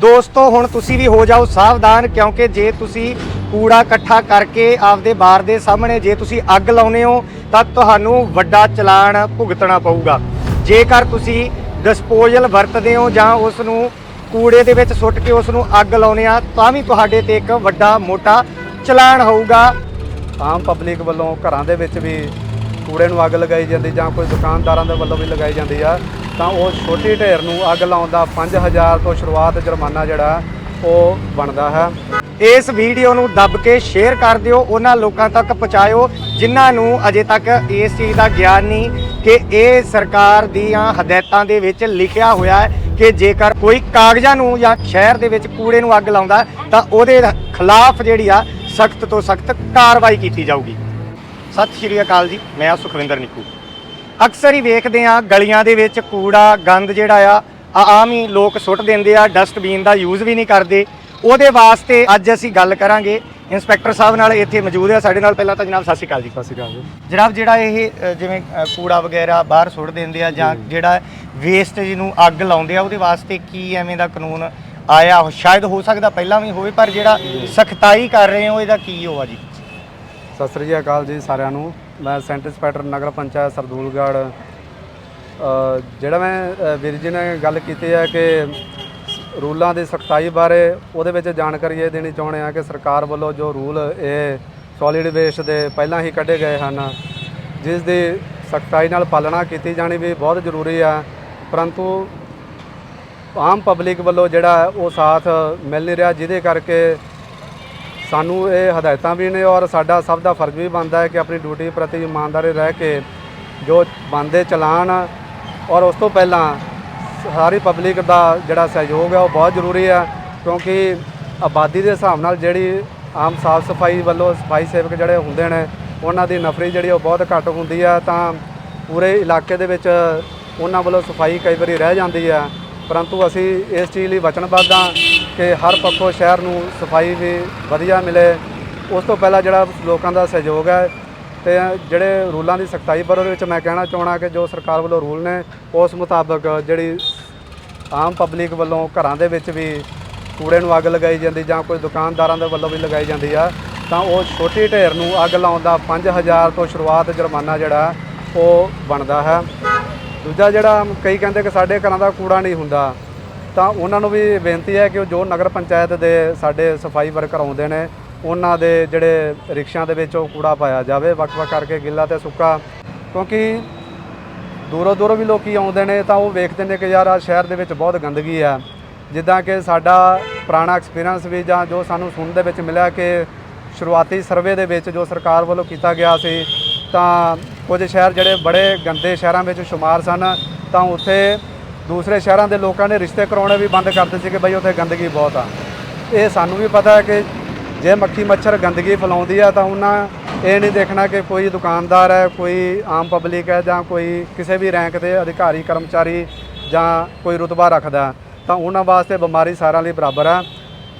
ਦੋਸਤੋ, ਹੁਣ ਤੁਸੀਂ ਵੀ ਹੋ ਜਾਓ ਸਾਵਧਾਨ, ਕਿਉਂਕਿ ਜੇ ਤੁਸੀਂ ਕੂੜਾ ਇਕੱਠਾ ਕਰਕੇ ਆਪਦੇ ਬਾਰ ਦੇ ਸਾਹਮਣੇ ਜੇ ਤੁਸੀਂ ਅੱਗ ਲਾਉਨੇ ਹੋ, ਤਾਂ ਤੁਹਾਨੂੰ ਵੱਡਾ ਚਲਾਨ ਭੁਗਤਣਾ ਪਊਗਾ। ਜੇਕਰ ਤੁਸੀਂ ਡਿਸਪੋਜ਼ਲ ਵਰਤਦੇ ਹੋ ਜਾਂ ਉਸ ਨੂੰ ਕੂੜੇ ਦੇ ਵਿੱਚ ਸੁੱਟ ਕੇ ਉਸ ਨੂੰ ਅੱਗ ਲਾਉਨੇ ਆ, ਤਾਂ ਵੀ ਤੁਹਾਡੇ ਤੇ ਇੱਕ ਵੱਡਾ ਮੋਟਾ ਚਲਾਨ ਹੋਊਗਾ। ਆਮ ਪਬਲਿਕ ਵੱਲੋਂ ਘਰਾਂ ਦੇ ਵਿੱਚ ਵੀ ਕੂੜੇ ਨੂੰ ਅੱਗ ਲਗਾਈ ਜਾਂਦੀ ਜਾਂ ਕੋਈ ਦੁਕਾਨਦਾਰਾਂ ਦੇ ਵੱਲੋਂ ਵੀ ਲਗਾਈ ਜਾਂਦੀ ਆ, ਤਾਂ ਉਹ ਛੋਟੀ ਢੇਰ ਨੂੰ ਅੱਗ ਲਾਉਣ ਦਾ 5000 ਤੋਂ ਸ਼ੁਰੂਆਤ ਜੁਰਮਾਨਾ ਜਿਹੜਾ ਉਹ ਬਣਦਾ ਹੈ। ਇਸ ਵੀਡੀਓ ਨੂੰ ਦੱਬ ਕੇ ਸ਼ੇਅਰ ਕਰ ਦਿਓ, ਉਹਨਾਂ ਲੋਕਾਂ ਤੱਕ ਪਹੁੰਚਾਇਓ ਜਿਨ੍ਹਾਂ ਨੂੰ ਅਜੇ ਤੱਕ ਇਸ ਚੀਜ਼ ਦਾ ਗਿਆਨ ਨਹੀਂ ਕਿ ਇਹ ਸਰਕਾਰ ਦੀਆਂ ਹਦਾਇਤਾਂ ਦੇ ਵਿੱਚ ਲਿਖਿਆ ਹੋਇਆ ਹੈ ਕਿ ਜੇਕਰ ਕੋਈ ਕਾਗਜ਼ਾਂ ਨੂੰ ਜਾਂ ਸ਼ਹਿਰ ਦੇ ਵਿੱਚ ਕੂੜੇ ਨੂੰ ਅੱਗ ਲਾਉਂਦਾ ਤਾਂ ਉਹਦੇ ਖਿਲਾਫ ਜਿਹੜੀ ਆ ਸਖਤ ਤੋਂ ਸਖਤ ਕਾਰਵਾਈ ਕੀਤੀ ਜਾਊਗੀ। ਸਤਿ ਸ਼੍ਰੀ ਅਕਾਲ ਜੀ ਮੈਂ ਆ ਸੁਖਵਿੰਦਰ ਨਿੱਕੂ। ਅਕਸਰ ਹੀ ਵੇਖਦੇ ਆ ਗਲੀਆਂ ਦੇ ਵਿੱਚ ਕੂੜਾ ਗੰਦ ਜਿਹੜਾ ਆ ਆਮ ਹੀ ਲੋਕ ਸੁੱਟ ਦਿੰਦੇ ਆ ਡਸਟਬਿਨ ਦਾ ਯੂਜ਼ ਵੀ ਨਹੀਂ ਕਰਦੇ। ਉਹਦੇ ਵਾਸਤੇ ਅੱਜ ਅਸੀਂ ਗੱਲ ਕਰਾਂਗੇ। ਇੰਸਪੈਕਟਰ ਸਾਹਿਬ ਨਾਲ ਇੱਥੇ ਮੌਜੂਦ ਆ ਸਾਡੇ ਨਾਲ ਪਹਿਲਾਂ ਤਾਂ ਜਨਾਬ ਸਤਿ ਸ਼੍ਰੀ ਅਕਾਲ ਜੀ। ਸਤਿ ਸ਼੍ਰੀ ਅਕਾਲ ਜੀ। ਜਨਾਬ ਜਿਹੜਾ ਇਹ ਅ, ਜਿਵੇਂ ਅ, ਕੂੜਾ ਵਗੈਰਾ ਬਾਹਰ ਸੁੱਟ ਦਿੰਦੇ ਆ ਜਾਂ ਜਿਹੜਾ ਵੇਸਟ ਜਿਹਨੂੰ ਅੱਗ ਲਾਉਂਦੇ ਆ ਉਹਦੇ ਵਾਸਤੇ ਕੀ ਐਵੇਂ ਦਾ ਕਾਨੂੰਨ ਆਇਆ? ਹੋ- ਸ਼ਾਇਦ ਹੋ ਸਕਦਾ ਪਹਿਲਾਂ ਵੀ ਹੋਵੇ ਪਰ ਜਿਹੜਾ ਸਖਤਾਈ ਕਰ ਰਹੇ ਹੋ ਇਹਦਾ ਕੀ ਹੋਆ ਜੀ? ਸਤਿ ਸ਼੍ਰੀ ਅਕਾਲ ਜੀ ਸਾਰਿਆਂ ਨੂੰ। ਮੈਂ ਸੈਂਟਰ ਇੰਸਪੈਕਟਰ ਨਗਰ ਪੰਚਾਇਤ ਸਰਦੂਲਗੜ੍ਹ। ਜਿਹੜਾ ਮੈਂ ਵੀਰ ਜੀ ਨੇ ਗੱਲ ਕੀਤੀ ਹੈ ਕਿ ਰੂਲਾਂ ਦੀ ਸਖਤਾਈ ਬਾਰੇ ਉਹਦੇ ਵਿੱਚ ਜਾਣਕਾਰੀ ਇਹ ਦੇਣੀ ਚਾਹੁੰਦੇ ਆ ਕਿ ਸਰਕਾਰ ਵੱਲੋਂ ਜੋ ਰੂਲ ਇਹ ਸੋਲਿਡ ਵੇਸਟ ਦੇ ਪਹਿਲਾਂ ਹੀ ਕੱਢੇ ਗਏ ਹਨ, ਜਿਸ ਦੀ ਸਖਤਾਈ ਨਾਲ ਪਾਲਣਾ ਕੀਤੀ ਜਾਣੀ ਵੀ ਬਹੁਤ ਜ਼ਰੂਰੀ ਆ। ਪਰੰਤੂ ਆਮ ਪਬਲਿਕ ਵੱਲੋਂ ਜਿਹੜਾ ਉਹ ਸਾਥ ਮਿਲ ਨਹੀਂ ਰਿਹਾ, ਜਿਹਦੇ ਕਰਕੇ ਸਾਨੂੰ ਇਹ ਹਦਾਇਤਾਂ ਵੀ ਨੇ ਔਰ ਸਾਡਾ ਸਭ ਦਾ ਫਰਜ਼ ਵੀ ਬਣਦਾ ਹੈ ਕਿ ਆਪਣੀ ਡਿਊਟੀ ਪ੍ਰਤੀ ਇਮਾਨਦਾਰੀ ਰਹਿ ਕੇ ਜੋ ਬੰਦੇ ਚਲਾਨ ਔਰ ਉਸ ਤੋਂ ਪਹਿਲਾਂ ਸਾਰੀ ਪਬਲਿਕ ਦਾ ਜਿਹੜਾ ਸਹਿਯੋਗ ਹੈ ਉਹ ਬਹੁਤ ਜ਼ਰੂਰੀ ਹੈ ਕਿਉਂਕਿ ਆਬਾਦੀ ਦੇ ਹਿਸਾਬ ਨਾਲ ਜਿਹੜੀ ਆਮ ਸਾਫ਼ ਸਫ਼ਾਈ ਵੱਲੋਂ ਸਫ਼ਾਈ ਸੇਵਕ ਜਿਹੜੇ ਹੁੰਦੇ ਨੇ, ਉਹਨਾਂ ਦੀ ਨਫਰੀ ਜਿਹੜੀ ਉਹ ਬਹੁਤ ਘੱਟ ਹੁੰਦੀ ਹੈ ਤਾਂ ਪੂਰੇ ਇਲਾਕੇ ਦੇ ਵਿੱਚ ਉਹਨਾਂ ਵੱਲੋਂ ਸਫ਼ਾਈ ਕਈ ਵਾਰੀ ਰਹਿ ਜਾਂਦੀ ਹੈ, ਪਰੰਤੂ ਅਸੀਂ ਇਸ ਚੀਜ਼ ਲਈ ਵਚਨਬੱਧ ਹਾਂ ਕਿ ਹਰ ਪੱਖੋਂ ਸ਼ਹਿਰ ਨੂੰ ਸਫ਼ਾਈ ਵੀ ਵਧੀਆ ਮਿਲੇ। ਉਸ ਤੋਂ ਪਹਿਲਾਂ ਜਿਹੜਾ ਲੋਕਾਂ ਦਾ ਸਹਿਯੋਗ ਹੈ ਤੇ ਜਿਹੜੇ ਰੂਲਾਂ ਦੀ ਸਖਤਾਈ ਪਰ ਉਹਦੇ ਵਿੱਚ ਮੈਂ ਕਹਿਣਾ ਚਾਹਣਾ ਕਿ ਜੋ ਸਰਕਾਰ ਵੱਲੋਂ ਰੂਲ ਨੇ, ਉਸ ਮੁਤਾਬਕ ਜਿਹੜੀ ਆਮ ਪਬਲਿਕ ਵੱਲੋਂ ਘਰਾਂ ਦੇ ਵਿੱਚ ਵੀ ਕੂੜੇ ਨੂੰ ਅੱਗ ਲਗਾਈ ਜਾਂਦੀ ਜਾਂ ਕੋਈ ਦੁਕਾਨਦਾਰਾਂ ਦੇ ਵੱਲੋਂ ਵੀ ਲਗਾਈ ਜਾਂਦੀ ਆ, ਤਾਂ ਉਹ ਛੋਟੀ ਢੇਰ ਨੂੰ ਅੱਗ ਲਾਉਣ ਦਾ 5000 ਤੋਂ ਸ਼ੁਰੂਆਤ ਜੁਰਮਾਨਾ ਜਿਹੜਾ ਉਹ ਬਣਦਾ ਹੈ। ਦੂਜਾ ਜਿਹੜਾ ਕਈ ਕਹਿੰਦੇ ਕਿ ਸਾਡੇ ਘਰਾਂ ਦਾ ਕੂੜਾ ਨਹੀਂ ਹੁੰਦਾ ਤਾਂ ਉਹਨਾਂ ਨੂੰ ਵੀ ਬੇਨਤੀ ਹੈ ਕਿ ਉਹ ਜੋ ਨਗਰ ਪੰਚਾਇਤ ਦੇ ਸਾਡੇ ਸਫ਼ਾਈ ਵਰਕਰ ਆਉਂਦੇ ਨੇ, ਉਹਨਾਂ ਦੇ ਜਿਹੜੇ ਰਿਕਸ਼ਿਆਂ ਦੇ ਵਿੱਚ ਉਹ ਕੂੜਾ ਪਾਇਆ ਜਾਵੇ, ਵੱਖ-ਵੱਖ ਕਰਕੇ ਗਿੱਲਾ ਤੇ ਸੁੱਕਾ, ਕਿਉਂਕਿ ਦੂਰੋਂ ਦੂਰੋਂ ਵੀ ਲੋਕੀ ਆਉਂਦੇ ਨੇ ਤਾਂ ਉਹ ਵੇਖਦੇ ਨੇ ਕਿ ਯਾਰ ਆ ਸ਼ਹਿਰ ਦੇ ਵਿੱਚ ਬਹੁਤ ਗੰਦਗੀ ਆ ਜਿੱਦਾਂ ਕਿ ਸਾਡਾ ਪੁਰਾਣਾ ਐਕਸਪੀਰੀਅੰਸ ਵੀ ਜਾਂ ਜੋ ਸਾਨੂੰ ਸੁਣਨ ਦੇ ਵਿੱਚ ਮਿਲਿਆ ਕਿ ਸ਼ੁਰੂਆਤੀ ਸਰਵੇ ਦੇ ਵਿੱਚ ਜੋ ਸਰਕਾਰ ਵੱਲੋਂ ਕੀਤਾ ਗਿਆ ਸੀ, ਤਾਂ ਕੁਝ ਸ਼ਹਿਰ ਜਿਹੜੇ ਬੜੇ ਗੰਦੇ ਸ਼ਹਿਰਾਂ ਵਿੱਚ ਸ਼ੁਮਾਰ ਸਨ, ਤਾਂ ਉੱਥੇ ਦੂਸਰੇ ਸ਼ਹਿਰਾਂ ਦੇ ਲੋਕਾਂ ਨੇ ਰਿਸ਼ਤੇ ਕਰਾਉਣੇ ਵੀ ਬੰਦ ਕਰ ਦਿੱਤੇ ਸੀ ਕਿ ਬਈ ਉੱਥੇ ਗੰਦਗੀ ਬਹੁਤ ਆ। ਇਹ ਸਾਨੂੰ ਵੀ ਪਤਾ ਹੈ ਕਿ ਜੇ ਮੱਖੀ ਮੱਛਰ ਗੰਦਗੀ ਫੈਲਾਉਂਦੀ ਆ ਤਾਂ ਉਹਨਾਂ ਇਹ ਨਹੀਂ ਦੇਖਣਾ ਕਿ ਕੋਈ ਦੁਕਾਨਦਾਰ ਹੈ, ਕੋਈ ਆਮ ਪਬਲਿਕ ਹੈ ਜਾਂ ਕੋਈ ਕਿਸੇ ਵੀ ਰੈਂਕ ਦੇ ਅਧਿਕਾਰੀ, ਕਰਮਚਾਰੀ ਜਾਂ ਕੋਈ ਰੁਤਬਾ ਰੱਖਦਾ, ਤਾਂ ਉਹਨਾਂ ਵਾਸਤੇ ਬਿਮਾਰੀ ਸਾਰਿਆਂ ਲਈ ਬਰਾਬਰ ਆ।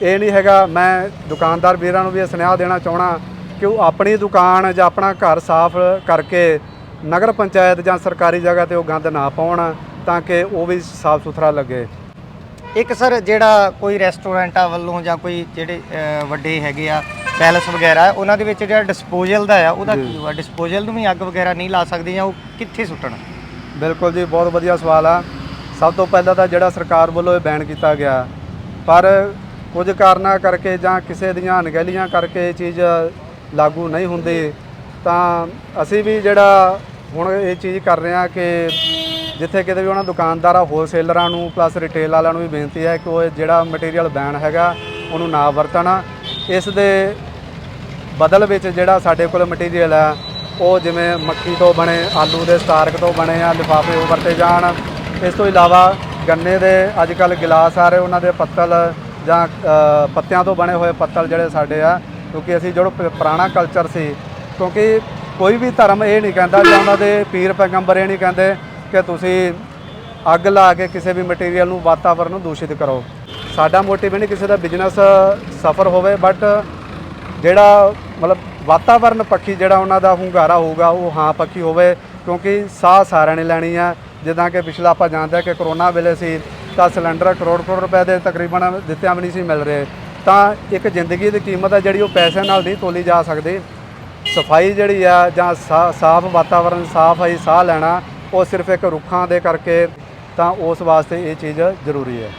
ਇਹ ਨਹੀਂ ਹੈਗਾ, ਮੈਂ ਦੁਕਾਨਦਾਰ ਵੀਰਾਂ ਨੂੰ ਵੀ ਇਹ ਸੁਨੇਹਾ ਦੇਣਾ ਚਾਹਣਾ ਕਿ ਉਹ ਆਪਣੀ ਦੁਕਾਨ ਜਾਂ ਆਪਣਾ ਘਰ ਸਾਫ਼ ਕਰਕੇ ਨਗਰ ਪੰਚਾਇਤ ਜਾਂ ਸਰਕਾਰੀ ਜਗ੍ਹਾ ਤੇ ਉਹ ਗੰਦ ਨਾ ਪਾਉਣ। ਤਾਂ ਕਿ ਉਹ ਵੀ ਸਾਫ਼ ਸੁਥਰਾ ਲੱਗੇ। ਇੱਕ ਸਰ ਜਿਹੜਾ ਕੋਈ ਰੈਸਟੋਰੈਂਟਾਂ ਵੱਲੋਂ ਜਾਂ ਕੋਈ ਜਿਹੜੇ ਵੱਡੇ ਹੈਗੇ ਆ ਪੈਲਸ ਵਗੈਰਾ ਉਹਨਾਂ ਦੇ ਵਿੱਚ ਜਿਹੜਾ ਡਿਸਪੋਜ਼ਲ ਦਾ ਆ ਉਹਦਾ ਕੀ ਹੋਆ ਡਿਸਪੋਜ਼ਲ ਨੂੰ ਵੀ ਅੱਗ ਵਗੈਰਾ ਨਹੀਂ ਲਾ ਸਕਦੇ ਜਾਂ ਉਹ ਕਿੱਥੇ ਸੁੱਟਣ? ਬਿਲਕੁਲ ਜੀ ਬਹੁਤ ਵਧੀਆ ਸਵਾਲ ਆ। ਸਭ ਤੋਂ ਪਹਿਲਾਂ ਤਾਂ ਜਿਹੜਾ ਸਰਕਾਰ ਵੱਲੋਂ ਇਹ ਬੈਨ ਕੀਤਾ ਗਿਆ ਪਰ ਕੁਝ ਕਾਰਨਾਂ ਕਰਕੇ ਜਾਂ ਕਿਸੇ ਦੀਆਂ ਅਣਗਹਿਲੀਆਂ ਕਰਕੇ ਇਹ ਚੀਜ਼ ਲਾਗੂ ਨਹੀਂ ਹੁੰਦੀ ਤਾਂ ਅਸੀਂ ਵੀ ਜਿਹੜਾ ਹੁਣ ਇਹ ਚੀਜ਼ ਕਰ ਰਹੇ ਹਾਂ ਕਿ ਜਿੱਥੇ ਕਿਤੇ ਵੀ ਉਹਨਾਂ ਦੁਕਾਨਦਾਰਾਂ ਹੋਲਸੇਲਰਾਂ ਨੂੰ ਪਲੱਸ ਰਿਟੇਲ ਵਾਲਿਆਂ ਨੂੰ ਵੀ ਬੇਨਤੀ ਹੈ ਕਿ ਉਹ ਜਿਹੜਾ ਮਟੀਰੀਅਲ ਬੈਨ ਹੈਗਾ, ਉਹਨੂੰ ਨਾ ਵਰਤਣ। ਇਸ ਦੇ ਬਦਲ ਵਿੱਚ ਜਿਹੜਾ ਸਾਡੇ ਕੋਲ ਮਟੀਰੀਅਲ ਹੈ, ਉਹ ਜਿਵੇਂ ਮੱਕੀ ਤੋਂ ਬਣੇ, ਆਲੂ ਦੇ ਸਟਾਰਕ ਤੋਂ ਬਣੇ ਆ ਲਿਫਾਫੇ ਉਹ ਵਰਤੇ ਜਾਣ। ਇਸ ਤੋਂ ਇਲਾਵਾ ਗੰਨੇ ਦੇ ਅੱਜ ਕੱਲ ਗਿਲਾਸ ਆ ਰਹੇ, ਉਹਨਾਂ ਦੇ ਪੱਤਲ ਜਾਂ ਪੱਤਿਆਂ ਤੋਂ ਬਣੇ ਹੋਏ ਪੱਤਲ ਜਿਹੜੇ ਸਾਡੇ ਆ, ਕਿਉਂਕਿ ਅਸੀਂ ਜਿਹੜਾ ਪ- ਪੁਰਾਣਾ ਕਲਚਰ ਸੀ, ਕਿਉਂਕਿ ਕੋਈ ਵੀ ਧਰਮ ਇਹ ਨਹੀਂ ਕਹਿੰਦਾ ਜਾਂ ਉਹਨਾਂ ਦੇ ਪੀਰ ਪੈਗੰਬਰ ਇਹ ਨਹੀਂ ਕਹਿੰਦੇ ਕਿ ਤੁਸੀਂ ਅੱਗ ਲਾ ਕੇ ਕਿਸੇ ਵੀ ਮਟੀਰੀਅਲ ਨੂੰ ਵਾਤਾਵਰਨ ਨੂੰ ਦੂਸ਼ਿਤ ਕਰੋ। ਸਾਡਾ ਮੋਟਿਵ ਨਹੀਂ ਕਿਸੇ ਦਾ ਬਿਜ਼ਨਸ ਸਫਰ ਹੋਵੇ ਬਟ ਜਿਹੜਾ ਮਤਲਬ ਵਾਤਾਵਰਨ ਪੱਖੀ ਜਿਹੜਾ ਉਹਨਾਂ ਦਾ ਹੁੰਗਾਰਾ ਹੋਊਗਾ, ਉਹ ਹਾਂ ਪੱਖੀ ਹੋਵੇ, ਕਿਉਂਕਿ ਸਾਹ ਸਾਰਿਆਂ ਨੇ ਲੈਣੀ ਆ। ਜਿੱਦਾਂ ਕਿ ਪਿਛਲਾ ਆਪਾਂ ਜਾਣਦੇ ਕਿ ਕਰੋਨਾ ਵੇਲੇ ਸੀ, ਤਾਂ ਸਿਲੰਡਰ ਕਰੋੜ ਕਰੋੜ ਰੁਪਏ ਦੇ ਤਕਰੀਬਨ ਦਿੱਤਿਆਂ ਵੀ ਨਹੀਂ ਸੀ ਮਿਲ ਰਹੇ। ਤਾਂ ਇੱਕ ਜ਼ਿੰਦਗੀ ਦੀ ਕੀਮਤ ਆ ਜਿਹੜੀ ਉਹ ਪੈਸੇ ਨਾਲ ਨਹੀਂ ਤੋਲੀ ਜਾ ਸਕਦੀ। ਸਫ਼ਾਈ ਜਿਹੜੀ ਆ ਜਾਂ ਸਾਫ਼ ਵਾਤਾਵਰਨ, ਸਾਫ਼ ਹੈ ਸਾਹ ਲੈਣਾ ਉਹ ਸਿਰਫ ਇੱਕ ਰੁੱਖਾਂ ਦੇ ਕਰਕੇ ਤਾਂ ਉਸ ਵਾਸਤੇ ਇਹ ਚੀਜ਼ ਜ਼ਰੂਰੀ ਹੈ।